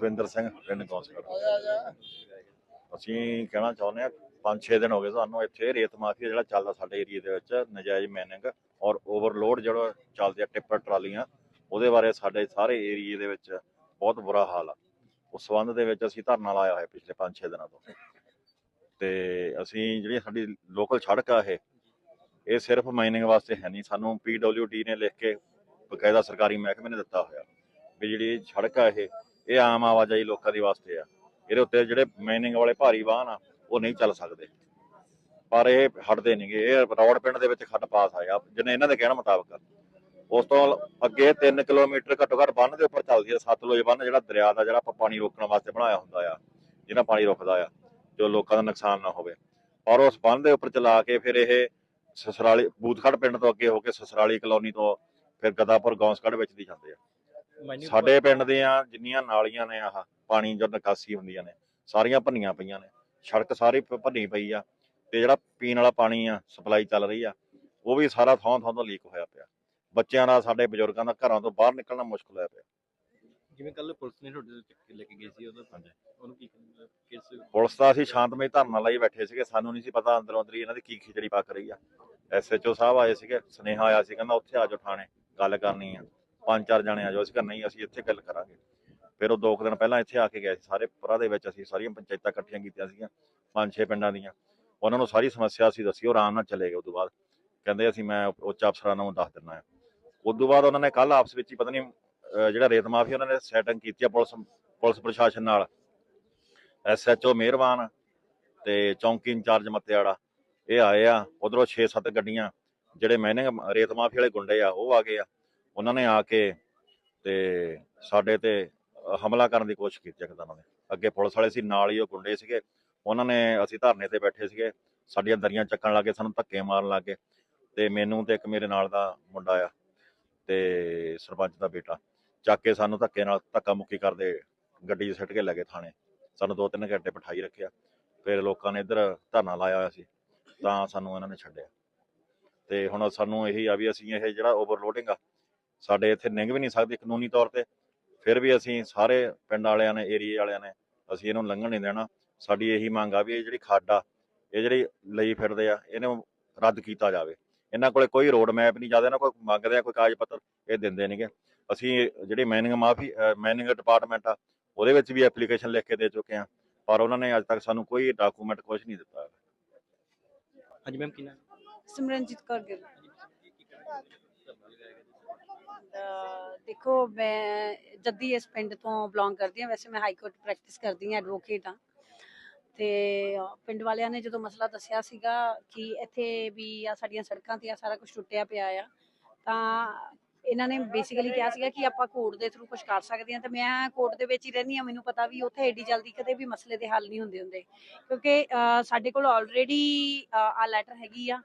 ਸਿੰਘ ਪਿੰਡ ਗੌਂਸਗੜ ਅਸੀਂ ਕਹਿਣਾ ਚਾਹੁੰਦੇ ਆ 5-6 ਦਿਨ ਹੋ ਗਏ ਸਾਨੂੰ ਇੱਥੇ ਰੇਤ ਮਾਫੀਆ ਜਿਹੜਾ ਚੱਲਦਾ ਸਾਡੇ ਏਰੀਆ ਦੇ ਵਿੱਚ ਨਜਾਇਜ਼ ਮੈਨਿੰਗ ਔਰ ਓਵਰਲੋਡ ਜਿਹੜਾ ਚੱਲਦੇ ਆ ਟਿੱਪਰ ਟਰਾਲੀਆਂ ਉਹਦੇ ਬਾਰੇ ਸਾਡੇ ਸਾਰੇ ਏਰੀਏ ਦੇ ਵਿੱਚ ਬਹੁਤ ਬੁਰਾ ਹਾਲ ਆ। ਉਸ ਸੰਬੰਧ ਦੇ ਵਿੱਚ ਅਸੀਂ ਧਰਨਾ ਲਾਇਆ ਹੋਇਆ ਪਿਛਲੇ 5-6 ਦਿਨਾਂ ਤੋਂ। ਤੇ ਅਸੀਂ ਜਿਹੜੀ ਸਾਡੀ ਲੋਕਲ ਸੜਕ ਆ ਇਹ ਇਹ ਸਿਰਫ ਮਾਈਨਿੰਗ ਵਾਸਤੇ ਹੈ ਨਹੀਂ ਸਾਨੂੰ ਪੀਡਬਲਯੂਡੀ ਨੇ ਲਿਖ ਕੇ ਬਕਾਇਦਾ ਸਰਕਾਰੀ ਮਹਿਕਮੇ ਨੇ ਦਿੱਤਾ ਹੋਇਆ। ਵੀ ਜਿਹੜੀ ਸੜਕ ਆ ਇਹ ਇਹ ਆਮ ਆਵਾਜਾਈ ਲੋਕਾਂ ਦੀ ਵਾਸਤੇ ਆ। ਇਹਦੇ ਉੱਤੇ ਜਿਹੜੇ ਮਾਈਨਿੰਗ ਵਾਲੇ ਭਾਰੀ ਵਾਹਨ ਆ, ਉਹ ਨਹੀਂ ਚੱਲ ਸਕਦੇ। ਪਰ ਇਹ ਹਟਦੇ ਨਹੀਂਗੇ ਇਹ ਰੌੜ ਪਿੰਡ ਦੇ ਵਿੱਚ ਖੱਡ ਪਾਸ ਆਇਆ ਜਿਹਨੇ ਇਹਨਾਂ ਦੇ ਕਹਿਣ ਮੁਤਾਬਕ। ਉਸ ਤੋਂ ਅੱਗੇ 3 ਕਿਲੋਮੀਟਰ ਘੱਟੋ ਘੱਟ ਬੰਨ ਦੇ ਉੱਪਰ ਚੱਲਦੀ ਹੈ ਸਤਲੁਜ ਬੰਨ ਜਿਹੜਾ ਦਰਿਆ ਦਾ, ਜਿਹੜਾ ਆਪਾਂ ਪਾਣੀ ਰੋਕਣ ਵਾਸਤੇ ਬਣਾਇਆ ਹੁੰਦਾ ਆ, ਜਿਹਨਾਂ ਪਾਣੀ ਰੋਕਦਾ ਆ, ਜੋ ਲੋਕਾਂ ਦਾ ਨੁਕਸਾਨ ਨਾ ਹੋਵੇ। ਔਰ ਉਸ ਬੰਨ ਦੇ ਉੱਪਰ ਚਲਾ ਕੇ ਫਿਰ ਇਹ ਸਸਰਾਲੀ ਬੂਥਖੜ ਪਿੰਡ ਤੋਂ ਅੱਗੇ ਹੋ ਕੇ ਸਸਰਾਲੀ ਕਲੋਨੀ ਤੋਂ ਫਿਰ ਗਦਾਪੁਰ ਗੌਂਸਗੜ ਵਿੱਚ ਦੀ ਜਾਂਦੇ ਆ। ਸਾਡੇ ਪਿੰਡ ਦੀਆਂ ਜਿੰਨੀਆਂ ਨਾਲੀਆਂ ਨੇ ਆਹ ਪਾਣੀ ਜੋ ਨਿਕਾਸੀ ਹੁੰਦੀਆਂ ਨੇ ਸਾਰੀਆਂ ਭੰਨੀਆਂ ਪਈਆਂ ਨੇ। ਸੜਕ ਸਾਰੀ ਭ- ਭੰਨੀ ਪਈ ਆ ਤੇ ਜਿਹੜਾ ਪੀਣ ਵਾਲਾ ਪਾਣੀ ਆ ਸਪਲਾਈ ਚੱਲ ਰਹੀ ਆ ਉਹ ਵੀ ਸਾਰਾ ਥਾਂ ਥਾਂ ਤੋਂ ਲੀਕ ਹੋਇਆ ਪਿਆ। ਬੱਚਿਆਂ ਦਾ ਸਾਡੇ ਬਜ਼ੁਰਗਾਂ ਦਾ ਘਰਾਂ ਤੋਂ ਬਾਹਰ ਨਿਕਲਣਾ ਮੁਸ਼ਕਲ ਹੋਇਆ ਪਿਆ। ਜਿਵੇਂ ਕੱਲ ਪੁਲਿਸ ਨੇ ਤੁਹਾਡੇ ਤੋਂ ਚੱਕ ਕੇ ਲੈ ਕੇ ਗਏ ਸੀ ਉਹਦਾ ਹਾਂਜੀ। ਉਹਨੂੰ ਕੀ ਕਹਿੰਦੇ ਕਿਸ ਪੁਲਿਸ ਦਾ ਅਸੀਂ ਸ਼ਾਂਤਮਈ ਧਰਨਾ ਲਈ ਬੈਠੇ ਸੀਗੇ ਸਾਨੂੰ ਨਹੀਂ ਸੀ ਪਤਾ ਅੰਦਰੋਂ ਅੰਦਰੀ ਇਹਨਾਂ ਦੀ ਕੀ ਖਿਚੜੀ ਪੱਕ ਰਹੀ ਆ। ਐਸਐਚਓ ਸਾਹਿਬ ਆਏ ਸੀਗੇ ਸੁਨੇਹਾ ਆਇਆ ਸੀ ਕਹਿੰਦਾ ਉੱਥੇ ਆ ਜਾਓ ਥਾਣੇ ਗੱਲ ਕਰਨੀ ਆ। ਪੰਜ ਚਾਰ ਜਣੇ ਆ ਜਾਓ, ਅਸੀਂ ਕਿਹਾ ਨਹੀਂ, ਅਸੀਂ ਇੱਥੇ ਗੱਲ ਕਰਾਂਗੇ। ਫਿਰ ਉਹ ਦੋ ਕੁ ਦਿਨ ਪਹਿਲਾਂ ਇੱਥੇ ਆ ਕੇ ਗਏ ਸੀ, ਸਾਰੇ ਪੁਰਾ ਦੇ ਵਿੱਚ ਅਸੀਂ ਸਾਰੀਆਂ ਪੰਚਾਇਤਾਂ ਇਕੱਠੀਆਂ ਕੀਤੀਆਂ ਸੀਗੀਆਂ, ਪੰਜ ਛੇ ਪਿੰਡਾਂ ਦੀਆਂ। ਉਹਨਾਂ ਨੂੰ ਸਾਰੀ ਸਮੱਸਿਆ ਅਸੀਂ ਦੱਸੀ, ਉਹ ਆਰਾਮ ਨਾਲ ਚਲੇ ਗਏ ਉਦੋਂ ਬਾਅਦ। ਕਹਿੰਦੇ ਅਸੀਂ ਮੈਂ ਉੱਚ ਅਫਸਰਾਂ ਨੂੰ ਦੱਸ ਦਿੰਦਾ ਆ ਉਦੋਂ ਬਾਅਦ ਉਹਨਾਂ ਨੇ ਕੱਲ ਆਪਸ ਵਿੱਚ ਹੀ ਪਤਾ ਨਹੀਂ ਜਿਹੜਾ ਰੇਤ ਮਾਫ਼ੀ ਉਹਨਾਂ ਨੇ ਸੈਟਿੰਗ ਕੀਤੀ ਆ ਪੁਲਿਸ ਪੁਲਿਸ ਪ੍ਰਸ਼ਾਸਨ ਨਾਲ। ਐਸਐਚਓ ਮਿਹਰਬਾਨ ਤੇ ਚੌਂਕੀ ਇੰਚਾਰਜ ਮੱਤੇਆੜਾ, ਇਹ ਆਏ ਆ, ਉਧਰੋਂ 6-7 ਗੱਡੀਆਂ, ਜਿਹੜੇ ਮੈਨੇ ਰੇਤ ਮਾਫੀ ਵਾਲੇ ਗੁੰਡੇ ਆ, ਉਹ ਆ ਗਏ ਆ। ਉਹਨਾਂ ਨੇ ਆ ਕੇ ਤੇ ਸਾਡੇ ਤੇ ਹਮਲਾ ਕਰਨ ਦੀ ਕੋਸ਼ਿਸ਼ ਕੀਤੀ ਇੱਕ ਉਹਨਾਂ ਨੇ ਅੱਗੇ ਪੁਲਿਸ ਵਾਲੇ ਸੀ, ਨਾਲ ਹੀ ਉਹ ਗੁੰਡੇ ਸੀਗੇ। ਉਹਨਾਂ ਨੇ ਅਸੀਂ ਧਰਨੇ ਤੇ ਬੈਠੇ ਸੀਗੇ। ਸਾਡੀਆਂ ਦਰੀਆਂ ਚੱਕਣ ਲੱਗੇ, ਸਾਨੂੰ ਧੱਕੇ ਮਾਰਨ ਲੱਗੇ। ਤੇ ਮੈਨੂੰ ਤੇ ਇੱਕ ਮੇਰੇ ਨਾਲ ਦਾ ਮੁੰਡਾ ਆ ਤੇ ਸਰਪੰਚ ਦਾ ਬੇਟਾ। ਚੱਕ ਕੇ ਸਾਨੂੰ ਧੱਕੇ ਨਾਲ ਧੱਕਾ ਮੁੱਕੀ ਕਰਦੇ ਗੱਡੀ 'ਚ ਸਿੱਟ ਕੇ ਲੈ ਗਏ ਥਾਣੇ। ਸਾਨੂੰ ਦੋ ਤਿੰਨ ਘੰਟੇ ਬਿਠਾਈ ਰੱਖਿਆ। ਫਿਰ ਲੋਕਾਂ ਨੇ ਇੱਧਰ ਧਰਨਾ ਲਾਇਆ ਹੋਇਆ ਸੀ, ਤਾਂ ਸਾਨੂੰ ਇਹਨਾਂ ਨੇ ਛੱਡਿਆ। ਤੇ ਹੁਣ ਸਾਨੂੰ ਇਹੀ ਆ ਵੀ ਅਸੀਂ ਇਹ ਜਿਹੜਾ ਓਵਰਲੋਡਿੰਗ ਆ ਸਾਡੇ ਇੱਥੇ ਨਿੰਘ ਵੀ ਨਹੀਂ ਸਕਦੀ ਕਾਨੂੰਨੀ ਤੌਰ ਤੇ। ਫਿਰ ਵੀ ਅਸੀਂ ਸਾਰੇ ਪਿੰਡ ਵਾਲਿਆਂ ਨੇ ਏਰੀਏ ਵਾਲਿਆਂ ਨੇ ਅਸੀਂ ਇਹਨੂੰ ਲੰਘਣ ਨਹੀਂ ਦੇਣਾ। ਸਾਡੀ ਇਹੀ ਮੰਗ ਆ ਵੀ ਇਹ ਜਿਹੜੀ ਖੱਡ ਆ ਇਹ ਜਿਹੜੀ ਲਈ ਫਿਰਦੇ ਆ ਇਹਨੂੰ ਰੱਦ ਕੀਤਾ ਜਾਵੇ। ਇਹਨਾਂ ਕੋਲੇ ਕੋਈ ਰੋਡ ਮੈਪ ਨਹੀਂ ਜ਼ਿਆਦਾ ਇਹਨਾਂ ਕੋਈ ਮੰਗਦੇ ਆ ਕੋਈ ਕਾਗਜ਼ ਪੱਤਰ ਇਹ ਦਿੰਦੇ ਨਹੀਂਗੇ ਅਸੀਂ ਜਿਹੜੀ ਮਾਈਨਿੰਗ ਮਾਫੀ ਮਾਈਨਿੰਗ ਡਿਪਾਰਟਮੈਂਟ ਆ ਉਹਦੇ ਵਿੱਚ ਵੀ ਐਪਲੀਕੇਸ਼ਨ ਲਿਖ ਕੇ ਦੇ ਚੁੱਕੇ ਆ ਪਰ ਉਹਨਾਂ ਨੇ ਅੱਜ ਤੱਕ ਸਾਨੂੰ ਕੋਈ ਡਾਕੂਮੈਂਟ ਕੁਝ ਨਹੀਂ ਦਿੱਤਾ। ਹਾਂਜੀ ਮੈਮ ਕਿੰਨਾ ਸਿਮਰਨਜੀਤ ਕੌਰ ਗਿੱਲ। ਦੇਖੋ, ਮੈਂ ਜੱਦੀ ਇਸ ਪਿੰਡ ਤੋਂ ਬਿਲੋਂਗ ਕਰਦੀ ਹਾਂ, ਵੈਸੇ ਮੈਂ ਹਾਈ ਕੋਰਟ ਪ੍ਰੈਕਟਿਸ ਕਰਦੀ ਹਾਂ ਐਡਵੋਕੇਟ ਹਾਂ। ਤੇ ਪਿੰਡ ਵਾਲਿਆਂ ਨੇ ਜਦੋਂ ਮਸਲਾ ਦੱਸਿਆ ਸੀਗਾ ਕਿ ਇੱਥੇ ਵੀ ਆ ਸਾਡੀਆਂ ਸੜਕਾਂ ਤੇ ਆ ਸਾਰਾ ਕੁਝ ਟੁੱਟਿਆ ਪਿਆ ਆ, ਤਾਂ ਇਹਨਾਂ ਨੇ ਬੇਸਿਕਲੀ ਕਿਹਾ ਸੀਗਾ ਕਿ ਆਪਾਂ ਕੋਰਟ ਦੇ ਥਰੂ ਕੁਝ ਕਰ ਸਕਦੇ ਹਾਂ। ਤੇ ਮੈਂ ਕੋਰਟ ਦੇ ਵਿੱਚ ਹੀ ਰਹਿੰਦੀ ਹਾਂ, ਮੈਨੂੰ ਪਤਾ ਵੀ ਉੱਥੇ ਏਡੀ ਜਲਦੀ ਕਦੇ ਵੀ ਮਸਲੇ ਦੇ ਹੱਲ ਨਹੀਂ ਹੁੰਦੇ ਹੁੰਦੇ। ਕਿਉਂਕਿ ਸਾਡੇ ਕੋਲ ਆਲਰੇਡੀ ਆ ਲੈਟਰ ਹੈਗੀ ਆ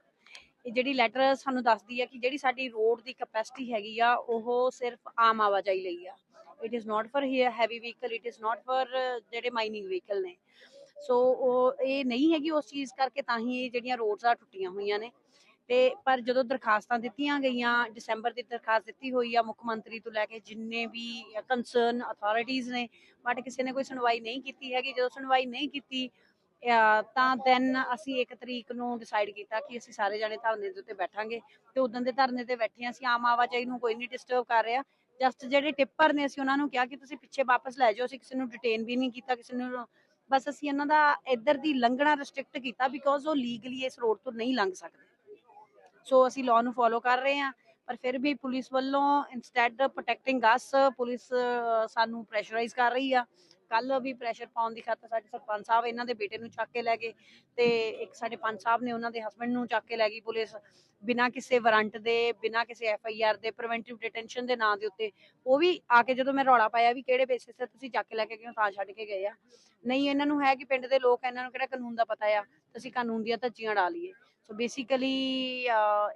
ਇਹ ਜਿਹੜੀ ਲੈਟਰ ਸਾਨੂੰ ਦੱਸਦੀ ਆ ਕਿ ਜਿਹੜੀ ਸਾਡੀ ਰੋਡ ਦੀ ਕਪੈਸਿਟੀ ਹੈਗੀ ਆ, ਉਹ ਸਿਰਫ ਆਮ ਆਵਾਜਾਈ ਲਈ ਆ। It is not for heavy vehicle it is not for ਜਿਹੜੇ ਮਾਈਨਿੰਗ ਵਹੀਕਲ ਨੇ। ਸੋ ਉਹ ਇਹ ਨਹੀਂ ਹੈਗੀ ਉਸ ਚੀਜ਼ ਕਰਕੇ ਤਾਂ ਹੀ ਇਹ ਜਿਹੜੀਆਂ ਰੋਡਸ ਆ, ਟੁੱਟੀਆਂ ਹੋਈਆਂ ਨੇ। ਤੇ ਪਰ ਜਦੋਂ ਦਰਖਾਸਤਾਂ ਦਿੱਤੀਆਂ ਗਈਆਂ ਦਸੰਬਰ ਦੀ ਦਰਖਾਸਤ ਦਿੱਤੀ ਹੋਈ ਆ, ਮੁੱਖ ਮੰਤਰੀ ਤੋਂ ਲੈ ਕੇ ਜਿੰਨੇ ਵੀ ਕੰਸਰਨ ਅਥਾਰਟੀਆਂ ਨੇ ਬਟ ਕਿਸੇ ਨੇ ਕੋਈ ਸੁਣਵਾਈ ਨਹੀਂ ਕੀਤੀ ਹੈਗੀ। ਜਦੋਂ ਸੁਣਵਾਈ ਨਹੀਂ ਕੀਤੀ ਤਾਂ ਦੈਨ ਅਸੀਂ ਇੱਕ ਤਰੀਕ ਨੂੰ ਡਿਸਾਈਡ ਕੀਤਾ ਕਿ ਅਸੀਂ ਸਾਰੇ ਜਣੇ ਧਰਨੇ ਦੇ ਉੱਤੇ ਬੈਠਾਂਗੇ। ਤੇ ਉਦੋਂ ਦੇ ਧਰਨੇ ਤੇ ਬੈਠੇ ਅਸੀਂ ਆਮ ਆਵਾਜਾਈ ਨੂੰ ਕੋਈ ਨਹੀਂ ਡਿਸਟਰਬ ਕਰ ਰਿਹਾ। ਜਸਟ ਜਿਹੜੇ ਟਿੱਪਰ ਨੇ, ਅਸੀਂ ਉਹਨਾਂ ਨੂੰ ਕਿਹਾ ਕਿ ਤੁਸੀਂ ਪਿੱਛੇ ਵਾਪਸ ਲੈ ਜਾਓ, ਅਸੀਂ ਕਿਸੇ ਨੂੰ ਡਿਟੇਨ ਵੀ ਨਹੀਂ ਕੀਤਾ, ਕਿਸੇ ਨੂੰ ਬਸ ਅਸੀਂ ਇਹਨਾਂ ਦਾ ਇੱਧਰ ਦੀ ਲੰਘਣਾ ਰੈਸਟ੍ਰਿਕਟ ਕੀਤਾ ਬਿਕੋਜ਼ ਉਹ ਲੀਗਲੀ ਇਸ ਰੋਡ ਤੋਂ ਨਹੀਂ ਲੰਘ ਸਕਦੇ। ਸੋ ਅਸੀਂ ਲਾਅ ਨੂੰ ਫੋਲੋ ਕਰ ਰਹੇ ਹਾਂ, ਪਰ ਫਿਰ ਵੀ ਪੁਲਿਸ ਵੱਲੋਂ ਇਨਸਟੈਡ ਪ੍ਰੋਟੈਕਟਿੰਗ ਅਸ ਪੁਲਿਸ ਸਾਨੂੰ ਪ੍ਰੈਸ਼ਰਾਈਜ਼ ਕਰ ਰਹੀ ਆ। ਕੱਲ ਵੀ ਪ੍ਰੈਸ਼ਰ ਪਾਉਣ ਦੀ ਖਾਤਰ ਸਾਡੇ ਸਰਪੰਚ ਸਾਹਿਬ ਇਹਨਾਂ ਦੇ ਬੇਟੇ ਨੂੰ ਚੱਕ ਕੇ ਲੈ ਗਏ ਤੇ ਇੱਕ ਸਾਡੇ ਪੰਚ ਸਾਹਿਬ ਨੇ ਉਹਨਾਂ ਦੇ ਹਸਬੰਡ ਨੂੰ ਚੱਕ ਕੇ ਲੈ ਗਈ ਪੁਲਿਸ। ਬਿਨਾਂ ਕਿਸੇ ਵਾਰੰਟ ਦੇ, ਬਿਨਾਂ ਕਿਸੇ ਐਫ ਆਈ ਆਰ ਦੇ ਪ੍ਰੀਵੈਂਟਿਵ ਡਿਟੈਂਸ਼ਨ ਦੇ ਨਾਂ ਦੇ ਉੱਤੇ। ਉਹ ਵੀ ਆ ਕੇ ਜਦੋਂ ਮੈਂ ਰੌਲਾ ਪਾਇਆ ਵੀ ਕਿਹੜੇ ਬੇਸਿਸ ਤੇ ਤੁਸੀਂ ਚੱਕ ਕੇ ਲੈ ਕੇ ਗਏ ਤਾਂ ਛੱਡ ਕੇ ਗਏ ਆ? ਨਹੀਂ, ਇਹਨਾਂ ਨੂੰ ਹੈ ਕਿ ਪਿੰਡ ਦੇ ਲੋਕ ਇਹਨਾਂ ਨੂੰ ਕਿਹੜਾ ਕਾਨੂੰਨ ਦਾ ਪਤਾ ਆ? ਅਸੀਂ ਕਾਨੂੰਨ ਦੀਆਂ ਧੱਜੀਆਂ ਡਾ ਲਈਏ। ਸੋ ਬੇਸਿਕਲੀ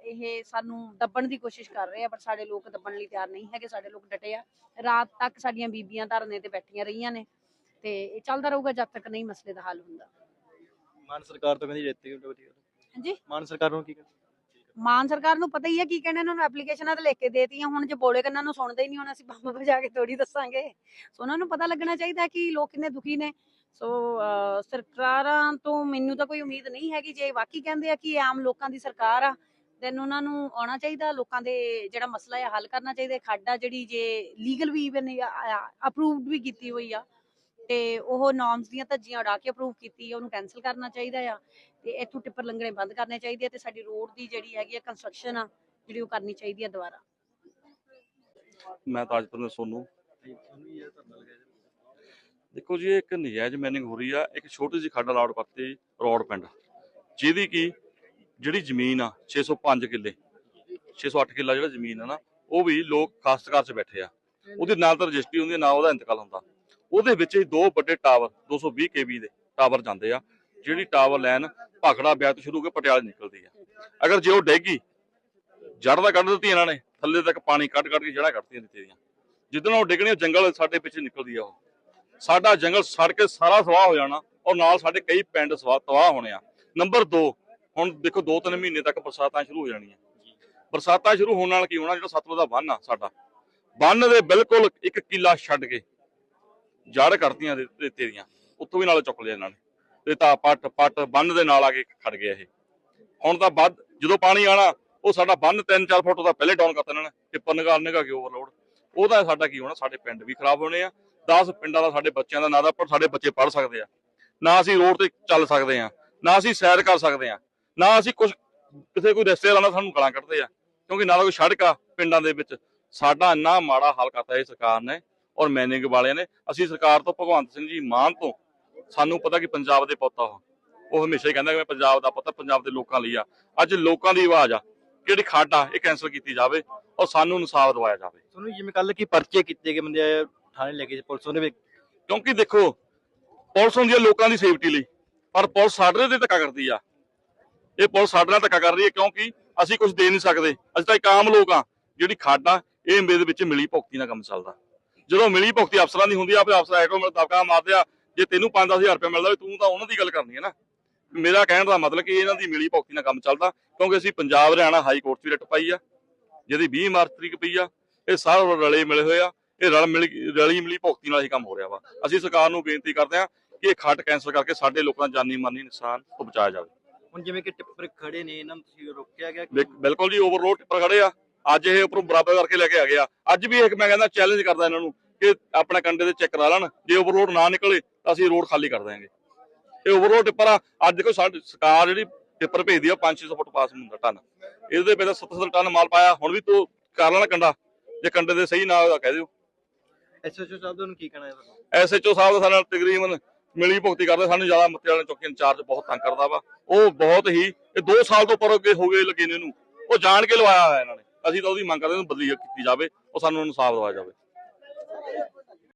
ਇਹ ਸਾਨੂੰ ਦੱਬਣ ਦੀ ਕੋਸ਼ਿਸ਼ ਕਰ ਰਹੇ ਆ, ਪਰ ਸਾਡੇ ਲੋਕ ਦੱਬਣ ਲਈ ਤਿਆਰ ਨਹੀਂ ਹੈਗੇ, ਸਾਡੇ ਲੋਕ ਡਟੇ ਆ। ਰਾਤ ਤੱਕ ਸਾਡੀਆਂ ਬੀਬੀਆਂ ਧਰਨੇ ਤੇ ਬੈਠੀਆਂ ਰਹੀਆਂ ਨੇ। ਤੇ ਇਹ ਚੱਲਦਾ ਰਹੂਗਾ ਜਦ ਤੱਕ ਨਹੀਂ ਮਸਲੇ ਦਾ ਹੱਲ ਹੁੰਦਾ। ਮਾਨ ਸਰਕਾਰ ਤੋਂ ਕਹਿੰਦੀ ਰੇਤੇ ਕਿਉਂ ਵਧੀਆ ਹਾਂਜੀ? ਮਾਨ ਸਰਕਾਰ ਨੂੰ ਕੀ ਕਹਿੰਦੇ? ਮਾਨ ਸਰਕਾਰ ਨੂੰ ਪਤਾ ਹੀ ਹੈ ਕੀ ਕਹਿੰਦੇ ਇਹਨਾਂ ਨੂੰ ਐਪਲੀਕੇਸ਼ਨਾਂ ਤੇ ਲਿਖ ਕੇ ਦੇਤੀਆਂ ਹੁਣ ਜੇ ਬੋਲੇ ਕੰਨਾਂ ਨੂੰ ਸੁਣਦੇ ਹੀ ਨਹੀਂ ਹੁਣ ਅਸੀਂ ਬੰਬ ਵਜਾ ਕੇ ਥੋੜੀ ਦੱਸਾਂਗੇ। ਸੋ ਉਹਨਾਂ ਨੂੰ ਪਤਾ ਲੱਗਣਾ ਚਾਹੀਦਾ ਕਿ ਲੋਕ ਕਿੰਨੇ ਦੁਖੀ ਨੇ। ਸੋ ਸਰਕਾਰਾਂ ਤੋਂ ਮੈਨੂੰ ਤਾਂ ਕੋਈ ਉਮੀਦ ਨਹੀਂ ਹੈਗੀ ਜੇ ਵਾਕਈ ਕਹਿੰਦੇ ਆ ਕਿ ਆਮ ਲੋਕਾਂ ਦੀ ਸਰਕਾਰ ਆ ਦੈਨ ਉਹਨਾਂ ਨੂੰ ਆਉਣਾ ਚਾਹੀਦਾ ਲੋਕਾਂ ਦੇ ਜਿਹੜਾ ਮਸਲਾ ਹੈ ਹੱਲ ਕਰਨਾ ਚਾਹੀਦਾ। ਖੱਡ ਜਿਹੜੀ ਜੇ ਲੀਗਲ ਵੀ ਇਵਨ ਅਪਰੂਵਡ ਵੀ ਕੀਤੀ ਹੋਈ ਆ ਤੇ ਉਹ ਨਾਰਮਸ ਦੀਆਂ ਧੱਜੀਆਂ ਉਡਾ ਕੇ ਅਪਰੂਵ ਕੀਤੀ ਉਹਨੂੰ ਕੈਨਸਲ ਕਰਨਾ ਚਾਹੀਦਾ ਆ ਤੇ ਇੱਥੋਂ ਟਿੱਪਰ ਲੰਘਣੇ ਬੰਦ ਕਰਨੇ ਚਾਹੀਦੇ ਆ ਤੇ ਸਾਡੀ ਰੋਡ ਦੀ ਜਿਹੜੀ ਹੈਗੀ ਆ ਕੰਸਟਰਕਸ਼ਨ ਆ, ਜਿਹੜੀ ਉਹ ਕਰਨੀ ਚਾਹੀਦੀ ਆ ਦੁਬਾਰਾ। ਮੈਂ ਤਾਜਪੁਰ ਨੇ ਸੋਨੂੰ। ਦੇਖੋ ਜੀ, ਇੱਕ ਨਜਾਇਜ਼ ਮੈਨਿੰਗ ਹੋ ਰਹੀ ਆ, ਇੱਕ ਛੋਟੀ ਜਿਹੀ ਖੱਡ ਅਲਾਟ ਕਰਤੀ ਰੋਡ ਪਿੰਡ। ਜਿਹਦੀ ਕੀ, ਜਿਹੜੀ ਜ਼ਮੀਨ ਆ 605 ਕਿੱਲੇ 608 ਕਿੱਲਾ ਜਿਹੜਾ ਜ਼ਮੀਨ ਆ ਨਾ, ਉਹ ਵੀ ਲੋਕ ਕਾਸ਼ਤਕਾਰ 'ਚ ਬੈਠੇ ਆ। ਉਹਦੇ ਨਾਲ ਤਾਂ ਰਜਿਸਟਰੀ ਹੁੰਦੀ ਆ ਨਾ ਉਹਦਾ ਇੰਤਕਾਲ ਹੁੰਦਾ। ਉਹਦੇ ਵਿੱਚ ਹੀ ਦੋ ਵੱਡੇ ਟਾਵਰ 220 ਕੇਵੀ ਦੇ ਟਾਵਰ ਜਾਂਦੇ ਆ, ਜਿਹੜੀ ਟਾਵਰ ਲਾਈਨ ਭਾਖੜਾ ਵਿਆਹ ਤੋਂ ਸ਼ੁਰੂ ਹੋ ਕੇ ਪਟਿਆਲੇ ਨਿਕਲਦੀ ਆ। ਅਗਰ ਜੇ ਉਹ ਡੈਗੀ ਜੜ ਦਾ ਕੱਢ ਦਿੱਤੀ ਇਹਨਾਂ ਨੇ, ਥੱਲੇ ਤੱਕ ਪਾਣੀ ਕੱਢ ਕੱਢ ਕੇ ਜੜ੍ਹਾਂ ਕੱਢਤੀਆਂ ਦਿੱਤੀਆਂ ਜਿੱਦਣ ਉਹ ਡਿੱਗਣੀ ਉਹ ਜੰਗਲ ਸਾਡੇ ਪਿੱਛੇ ਨਿਕਲਦੀ ਆ ਉਹ। ਸਾਡਾ ਜੰਗਲ ਸੜ ਕੇ ਸਾਰਾ ਸਵਾਹ ਹੋ ਜਾਣਾ, ਔਰ ਨਾਲ ਸਾਡੇ ਕਈ ਪਿੰਡ ਸਵਾਹ ਤਬਾਹ ਹੋਣੇ ਆ। ਨੰਬਰ 2 ਹੁਣ ਦੇਖੋ 2-3 ਮਹੀਨੇ ਤੱਕ ਬਰਸਾਤਾਂ ਸ਼ੁਰੂ ਹੋ ਜਾਣੀਆਂ। ਬਰਸਾਤਾਂ ਸ਼ੁਰੂ ਹੋਣ ਨਾਲ ਕੀ ਹੋਣਾ, ਜਿਹੜਾ ਸਤਲੁਜ ਦਾ ਬੰਨ ਆ ਸਾਡਾ। ਬੰਨ ਦੇ ਬਿਲਕੁਲ ਇੱਕ ਕਿੱਲਾ ਛੱਡ ਕੇ ਜੜ ਕਰਤੀਆਂ ਰੇਤੇ ਦੀਆਂ ਉੱਥੋਂ ਵੀ ਨਾਲ ਚੁੱਕ ਲਿਆ ਇਹਨਾਂ ਨੇ। ਰੇਤਾ ਪੱਟ ਪੱਟ ਬੰਨ ਦੇ ਨਾਲ ਆ ਕੇ ਖੜ ਗਿਆ ਇਹ। ਹੁਣ ਤਾਂ ਵੱਧ ਜਦੋਂ ਪਾਣੀ ਆਣਾ, ਉਹ ਸਾਡਾ ਬੰਨ 3-4 ਫੁੱਟ ਦਾ ਪਹਿਲੇ ਡਾਊਨ ਕਰਤਾ ਇਹਨਾਂ ਨੇ। ਟਿੱਪਰ ਨਿਕਾਲ ਨਿਕਾ ਕੇ ਓਵਰਲੋਡ ਉਹਦਾ ਸਾਡਾ ਕੀ ਹੋਣਾ, ਸਾਡੇ ਪਿੰਡ ਵੀ ਖਰਾਬ ਹੋਣੇ ਆ। 10 ਪਿੰਡਾਂ ਦਾ ਸਾਡੇ ਬੱਚਿਆਂ ਦਾ ਨਾਂ ਦਾ, ਪਰ ਸਾਡੇ ਬੱਚੇ ਪੜ ਸਕਦੇ ਆ। ਨਾ ਅਸੀਂ ਰੋਡ ਤੇ ਚੱਲ ਸਕਦੇ ਆ, ਨਾ ਅਸੀਂ ਸੈਰ ਕਰ ਸਕਦੇ ਆ, ਨਾ ਅਸੀਂ ਕੁਝ ਕਿਸੇ ਕੋਈ ਰਿਸ਼ਤੇਦਾਰਾਂ ਨਾਲ ਸਾਨੂੰ ਗਾਲਾਂ ਕੱਢਦੇ ਆ। ਕਿਉਂਕਿ ਨਾ ਤਾਂ ਕੋਈ ਸੜਕ ਆ ਪਿੰਡਾਂ ਦੇ ਵਿੱਚ। ਸਾਡਾ ਇੰਨਾ ਮਾੜਾ ਹਾਲ ਕਰਤਾ ਇਹ ਸਰਕਾਰ ਨੇ। ਔਰ ਮੈਨਿੰਗ ਵਾਲਿਆਂ ਨੇ ਅਸੀਂ ਸਰਕਾਰ ਤੋਂ ਭਗਵੰਤ ਸਿੰਘ ਜੀ ਮਾਨ ਤੋਂ ਸਾਨੂੰ ਪਤਾ ਕਿ ਪੰਜਾਬ ਦੇ ਪੁੱਤ ਆ ਉਹ। ਹਮੇਸ਼ਾ ਹੀ ਕਹਿੰਦਾ ਕਿ ਮੈਂ ਪੰਜਾਬ ਦਾ ਪੁੱਤ ਪੰਜਾਬ ਦੇ ਲੋਕਾਂ ਲਈ ਆ। ਅੱਜ ਲੋਕਾਂ ਦੀ ਆਵਾਜ਼ ਆ ਜਿਹੜੀ ਖੱਡ ਆ ਇਹ ਕੈਂਸਲ ਕੀਤੀ ਜਾਵੇ ਔਰ ਸਾਨੂੰ ਇਨਸਾਫ ਦਿਵਾਇਆ ਜਾਵੇ। ਤੁਹਾਨੂੰ ਜਿਵੇਂ ਕੱਲ ਕੀ ਪਰਚੇ ਕੀਤੇ ਗਏ ਬੰਦੇ ਥਾਣੇ ਲੈ ਕੇ ਪੁਲਿਸ ਉਹਨੇ ਕਿਉਂਕਿ ਦੇਖੋ ਪੁਲਿਸ ਹੁੰਦੀ ਹੈ ਲੋਕਾਂ ਦੀ ਸੇਫਟੀ ਲਈ ਪਰ ਪੁਲਿਸ ਸਾਡੇ ਤੇ ਧੱਕਾ ਕਰਦੀ ਆ। ਇਹ ਪੁਲਿਸ ਸਾਡੇ ਨਾਲ ਧੱਕਾ ਕਰ ਰਹੀ ਹੈ ਕਿਉਂਕਿ ਅਸੀਂ ਕੁਝ ਦੇ ਨਹੀਂ ਸਕਦੇ। ਅਸੀਂ ਤਾਂ ਇੱਕ ਆਮ ਲੋਕ ਆ ਜਿਹੜੀ ਖੱਡ ਆ ਇਹ ਮੇਰੇ ਵਿੱਚ ਮਿਲੀ ਭੁਗਤੀ ਨਾਲ ਕੰਮ ਚੱਲਦਾ। ਜਦੋਂ ਮਿਲੀ ਭੁਗਤੀ ਅਫਸਰਾਂ ਦੀ ਹੁੰਦੀ ਆ ਫਿਰ ਅਫਸਰ ਐਟੋ ਮਿਲ ਦਬਕਾ ਮਾਰਦੇ ਆ ਜੇ ਤੈਨੂੰ 5-10000 ਰੁਪਏ ਮਿਲਦਾ ਤੂੰ ਤਾਂ ਉਹਨਾਂ ਦੀ ਗੱਲ ਕਰਨੀ ਹੈ ਨਾ। ਮੇਰਾ ਕਹਿਣ ਦਾ ਮਤਲਬ ਕਿ ਇਹਨਾਂ ਦੀ ਮਿਲੀ ਭੁਗਤੀ ਨਾਲ ਕੰਮ ਚੱਲਦਾ ਕਿਉਂਕਿ ਅਸੀਂ ਪੰਜਾਬ ਹਰਿਆਣਾ ਹਾਈ ਕੋਰਟ 'ਚ ਵੀ ਰਿਟ ਪਾਈ ਆ ਜਿਹਦੀ 20 ਮਾਰਚ ਤਰੀਕ ਪਈ ਆ ਇਹ ਸਾਰੇ ਰਲੇ ਮਿਲੇ ਹੋਏ ਆ ਇਹ ਰਲ ਮਿਲ ਰਲੀ ਮਿਲੀ ਭੁਗਤੀ ਨਾਲ ਹੀ ਕੰਮ ਹੋ ਰਿਹਾ ਵਾ। ਅਸੀਂ ਸਰਕਾਰ ਨੂੰ ਬੇਨਤੀ ਕਰਦੇ ਹਾਂ ਕਿ ਇਹ ਖੱਟ ਕੈਂਸਲ ਕਰਕੇ ਸਾਡੇ ਲੋਕਾਂ ਦਾ ਜਾਨੀ ਮਾਨੀ ਨੁਕਸਾਨ ਬਚਾਇਆ ਜਾਵੇ। ਹੁਣ ਜਿਵੇਂ ਕਿ ਟਿੱਪਰ ਖੜੇ ਨੇ ਇਹਨਾਂ ਨੂੰ ਤੁਸੀਂ ਰੋਕਿਆ ਗਿਆ ਬਿਲ- ਬਿਲਕੁਲ ਜੀ ਓਵਰਲੋਡ ਟਿੱਪਰ ਖੜੇ ਆ। ਅੱਜ ਇਹ ਉੱਪਰੋਂ ਬਰਾਬਰ ਕਰਕੇ ਲੈ ਕੇ ਆ ਗਿਆ। ਅੱਜ ਵੀ ਇੱਕ ਮੈਂ ਕਹਿੰਦਾ ਚੈਲੰਜ ਕਰਦਾ ਇਹਨਾਂ ਨੂੰ ਕਿ ਆਪਣੇ ਕੰਡੇ ਤੇ ਚੈੱਕ ਕਰਾ ਲੈਣ ਜੇ ਓਵਰਲੋਡ ਨਾ ਨਿਕਲੇ ਤਾਂ ਅਸੀਂ ਰੋਡ ਖਾਲੀ ਕਰ ਦਿਆਂਗੇ। ਇਹ ਓਵਰਲੋਡ ਟਿੱਪਰ ਆ ਅੱਜ ਦੇਖੋ ਸਾਡੀ ਸਰਕਾਰ ਜਿਹੜੀ ਟਿੱਪਰ ਭੇਜਦੀ ਆ 5-600 ਫੁੱਟ ਪਾਸ ਹੁੰਦਾ ਟਨ। ਇਹਦੇ ਪਹਿਲਾਂ 70 ਟਨ ਮਾਲ ਪਾਇਆ ਹੁਣ ਵੀ ਤੂੰ ਕਰ ਲੈਣਾ ਕੰਡਾ ਜੇ ਕੰਡੇ ਦੇ ਸਹੀ ਨਾ ਹੋਇਆ ਕਹਿ ਦਿਓ। ਐਸਐਚਓ ਸਾਹਿਬ ਦਾ ਨੂੰ ਕੀ ਕਹਿਣਾ ਹੈ ਐਸਐਚਓ ਸਾਹਿਬ ਦਾ ਸਾਡੇ ਨਾਲ ਤਕਰੀਬਨ ਮਿਲੀ ਭੁਗਤੀ ਕਰਦੇ ਸਾਨੂੰ ਜ਼ਿਆਦਾ ਮੱਤੇ ਵਾਲੇ ਚੌਕੀ ਇੰਚਾਰਜ ਬਹੁਤ ਤੰਗ ਕਰਦਾ ਵਾ। ਉਹ ਬਹੁਤ ਹੀ ਇਹ 2 ਸਾਲ ਤੋਂ ਉੱਪਰ ਅੱਗੇ ਹੋ ਗਏ ਲੱਗੇ ਨੇ। ਇਹਨੂੰ ਉਹ ਜਾਣ ਕੇ ਲਵਾਇਆ ਹੋਇਆ ਇਹਨਾਂ ਨੇ। ਅਸੀਂ ਤਾਂ ਉਹਦੀ ਮੰਗ ਕਰਦੇ ਹਾਂ ਬਦਲੀ ਕੀਤੀ ਜਾਵੇ ਉਹ ਸਾਨੂੰ ਇਨਸਾਫ ਦਵਾਇਆ ਜਾਵੇ।